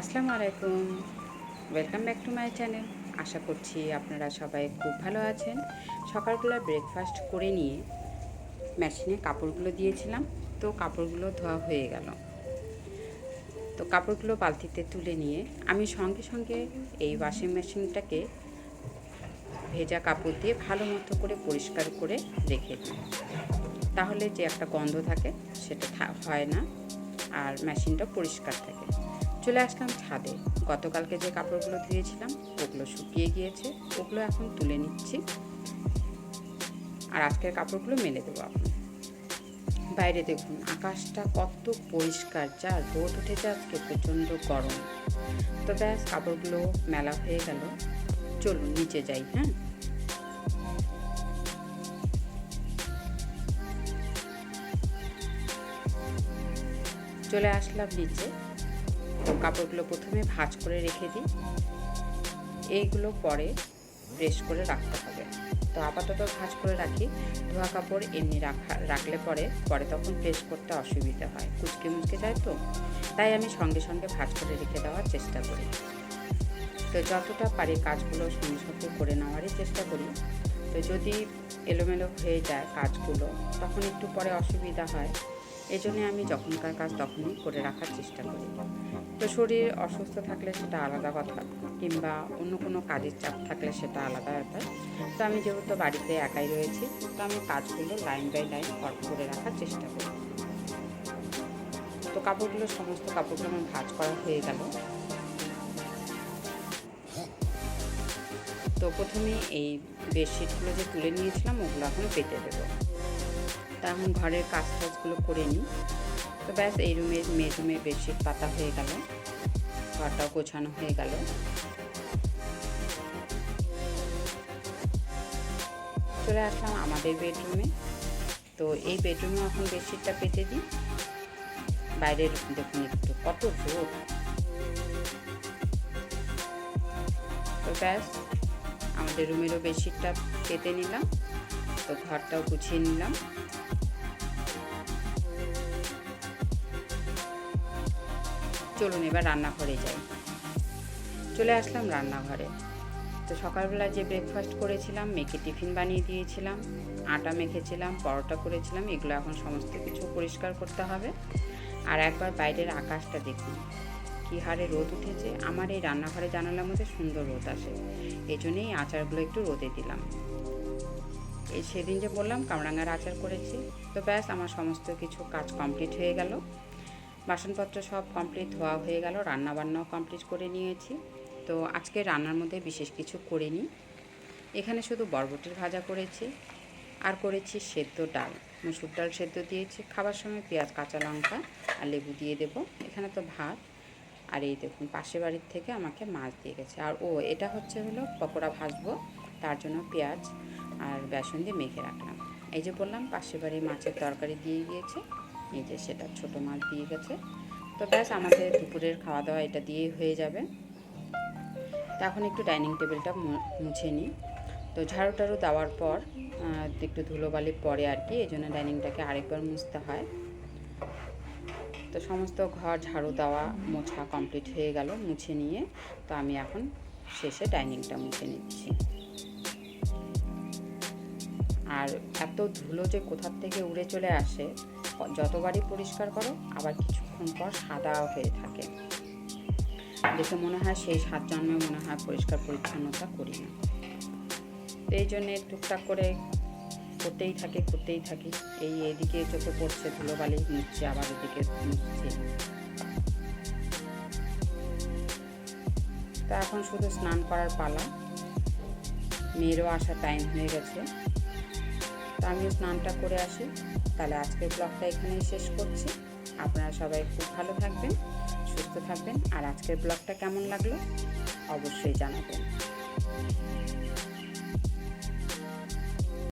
Welcome back to my channel আশা করছি আপনারা সবাই খুব ভালো আছেন। সকালবেলা ব্রেকফাস্ট করে নিয়ে মেশিনে কাপড়গুলো দিয়েছিলাম। তো কাপড়গুলো ধোয়া হয়ে গেল। তো কাপড়গুলো বালতিতে তুলে নিয়ে আমি সঙ্গে সঙ্গে এই ওয়াশিং মেশিনটাকে ভেজা কাপড় দিয়ে ভালো মতো করে পরিষ্কার করে রেখে দিই। তাহলে যে একটা গন্ধ থাকে সেটা হয় না। আর মেশিনটা পরিষ্কার থাকে। চলে আসলাম ছাদে। গতকালকে যে কাপড়গুলো ধুয়েছিলাম, ওগুলো শুকিয়ে গিয়েছে। ওগুলো এখন তুলে নিচ্ছি। আর আজকের কাপড়গুলো মেলে দেবো আপনি বাইরে দেখুন, আকাশটা কত পরিষ্কার। যা রোদ উঠেছে আজকে, প্রচণ্ড গরম। তো ব্যাস, কাপড়গুলো মেলা হয়ে গেল। চলুন, নিচে যাই হ্যাঁ? চলে আসলাম নিচে। কাপড়গুলো প্রথমে ভাঁজ করে রেখে দিই। এইগুলো পরে প্রেস করে রাখতে হবে। তো আপাতত ভাঁজ করে রাখি। ধোয়া কাপড় এমনি রাখা, রাখলে পরে পরে তখন প্রেস করতে অসুবিধা হয়। কুচকে মুচকে যায় তো? তাই আমি সঙ্গে সঙ্গে ভাঁজ করে রেখে দেওয়ার চেষ্টা করি। তো যতটা পারি কাজগুলো সঙ্গে সঙ্গে করে নেওয়ারই চেষ্টা করি। তো যদি এলোমেলো হয়ে যায় কাজগুলো, তখন একটু পরে অসুবিধা হয়। এই জন্যে আমি যখনকার কাজ তখনই করে রাখার চেষ্টা করি। তো শরীর, অসুস্থ থাকলে সেটা আলাদা কথা, কিংবা অন্য কোনো কাজের চাপ থাকলে সেটা আলাদা ব্যাপার। তো আমি যেহেতু বাড়িতে একাই রয়েছি, তো আমি কাজগুলো লাইন বাই লাইন করে রাখার চেষ্টা করি। তো কাপড়গুলো, সমস্ত কাপড়গুলো আমার ভাঁজ করা হয়ে গেল। তো প্রথমে এই বেডশিটগুলো যে তুলে নিয়েছিলাম, ওগুলো এখন পেতে দেবো। তা এখন ঘরের কাজ টাজগুলো করে নিই। তো ব্যাস, এই রুমে মেয়ে রুমে বেডশিট পাতা হয়ে গেল, ঘরটাও গোছানো হয়ে গেল। চলে আসলাম আমাদের বেডরুমে তো এই বেডরুমে এখন বেডশিটটা পেতে দিই। বাইরের দেখুন একটু, কত রোদ তো ব্যাস, আমাদের রুমেরও বেডশিটটা পেতে নিলাম। তো ঘরটাও গুছিয়ে নিলাম। চলুন এবার রান্নাঘরে যাই। চলে আসলাম রান্নাঘরে। তো সকালবেলা যে ব্রেকফাস্ট করেছিলাম মেখে টিফিন বানিয়ে দিয়েছিলাম, আটা মেখেছিলাম, পরোটা করেছিলাম, এগুলো এখন সমস্ত কিছু পরিষ্কার করতে হবে। আর একবার বাইরের আকাশটা দেখুন, কী হারে রোদ উঠেছে। আমার এই রান্নাঘরে জানালার মধ্যে সুন্দর রোদ আসে এই জন্যই এই আচারগুলো একটু রোদে দিলাম। এই সেদিন যে বললাম, কামরাঙ্গার আচার করেছি। তো ব্যাস, আমার সমস্ত কিছু কাজ কমপ্লিট হয়ে গেল। বাসনপত্র সব কমপ্লিট ধোয়া হয়ে গেল রান্না বান্নাও কমপ্লিট করে নিয়েছি। তো আজকে রান্নার মধ্যে বিশেষ কিছু করিনি। এখানে শুধু বরবটির ভাজা করেছি, আর করেছি সেদ্ধ ডাল। মুসুর ডাল সেদ্ধ দিয়েছি, খাবার সময় পেঁয়াজ, কাঁচা লঙ্কা আর লেবু দিয়ে দেব। এখানে তো ভাত, আর এই দেখুন পাশের বাড়ির থেকে আমাকে মাছ দিয়ে গেছে। আর ও, এটা হচ্ছে হলো পকোড়া ভাজবো, তার জন্য পেঁয়াজ আর বেসন দিয়ে মেখে রাখলাম। এই যে বললাম, পাশের বাড়ির মাছের তরকারি দিয়ে গিয়েছে। এই যে সেটা ছোটো মাছ দিয়ে গেছে। তো ব্যাস আমাদের দুপুরের খাওয়া দাওয়া এটা দিয়েই হয়ে যাবে। তো এখন একটু ডাইনিং টেবিলটা মুছে নিই। তো ঝাড়ু টাড়ু দেওয়ার পর একটু ধুলোবালি পরে আর কি এই জন্য ডাইনিংটাকে আরেকবার মুছতে হয়। তো সমস্ত ঘর, ঝাড়ু দেওয়া, মোছা কমপ্লিট হয়ে গেল, মুছে নিয়ে। তো আমি এখন শেষে ডাইনিংটা মুছে নিচ্ছি। আর এত ধুলো যে কোথার থেকে উড়ে চলে আসে, যতবারই পরিষ্কার করো, আবার কিছুক্ষণ পর সাদা হয়ে থাকে। দেখে মনে হয় সেই সাত জন্মে মনে হয় পরিষ্কার পরিচ্ছন্নতা করি না। এই জন্যে টুকটাক করে করতেই থাকে, করতেই থাকি। এই এদিকে চোখে পড়ছে ধুলোবালি নিচ্ছে আবার এদিকে মুছছে তা এখন শুধু স্নান করার পালা। মেয়েরও আসার টাইম হয়ে গেছে। তো আমি স্নানটা করে আসি। তাহলে আজকের ব্লগটা এখানেই শেষ করছি। আপনারা সবাই খুব ভালো থাকবেন, সুস্থ থাকবেন, আর আজকের ব্লগটা কেমন লাগল অবশ্যই জানাবেন।